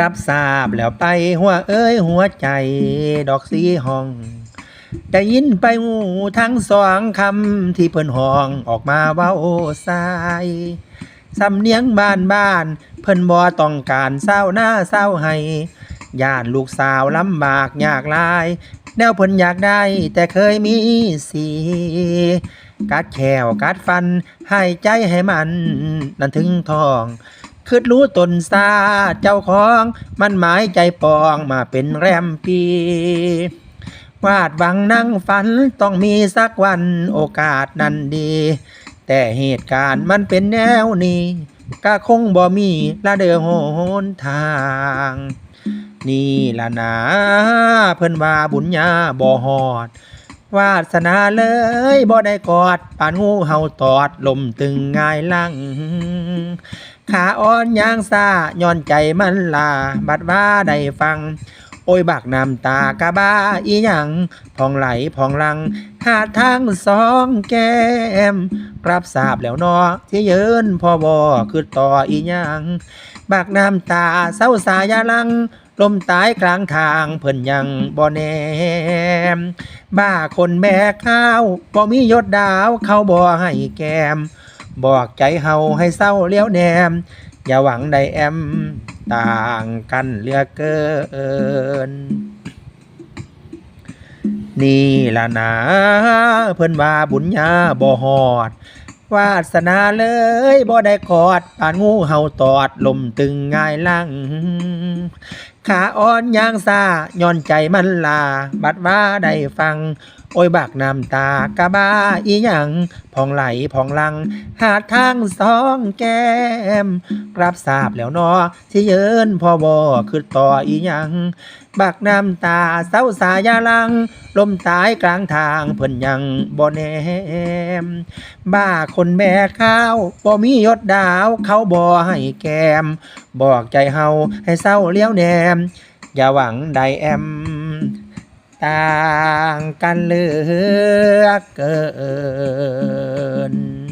รับทราบแล้วไปหัวเอ้ยหัวใจ ดอกสีห้อง ได้ยินไปหูทั้งสองคำที่เพิ่นห้องออกมาว้าโอสายสำเนียงบ้านบ้าน เพิ่นบ่ต้องการเศร้าหน้าเศร้าให้ย่านลูกสาวลำบากยากลาย แนวเพิ่นอยากได้ แต่เคยมีสีกัดแขวกัดฟัน ให้ใจให้มัน นั่นถึงทอง คิดรู้ตนซาเจ้าของ มันหมายใจปองมาเป็นแรมปี วาดหวังนั่งฝันต้องมีสักวันโอกาสนั้นดี แต่เหตุการณ์มันเป็นแนวนี้ ก็คงบ่มีละเดือโหนทาง นี่ละนะเพิ่นว่าบุญญาบ่ฮอดวาสนาเลยบ่ได้กอดปานงูเห่าตอดลมตึงง่ายลัง ขาอ่อนยางซาย้อนใจมันลา บัดว่าได้ฟัง โอ้ยบักน้ำตากะบ้าอีหยังพองไหลพองลัง หาทางสองแก้มรับทราบแล้วนอที่เยินพอบอคือต่ออีหยัง บักน้ำตาเศร้าสายาลังลมตายกลางทางเพิ่นยังบ่แนม บ้าคนแม่ข้าวบ่มียศดาวเขาบ่ให้แกม บอกใจเฮาให้เศร้าเลี้ยวแนม อย่าหวังใดแอม ต่างกันเหลือเกิน นี่ล่ะนะเพิ่นว่าบุญญาบ่ฮอด วาสนาเลยบ่ได้กอดปานงูเห่าตอดลมตึงง่ายลังขาอ่อนยางซาย้อนใจมันลา บัดว่าได้ฟัง โอ้ยบักน้ำตากะบ้าอีหยังพองไหลพองลัง หาทางสองแก้มรับทราบแล้วนอที่เยินพอบอคือต่ออีหยังบักน้ำตาเศร้าสายาลัง ลมตายกลางทางเพิ่นยังบ่แนม บ้าคนแม่ข้าวบ่มียศดาว เขาบ่ให้แกม บอกใจเฮาให้เศร้าเลี้ยวแนม อย่าหวังใดแอม ต่างกันเหลือเกิน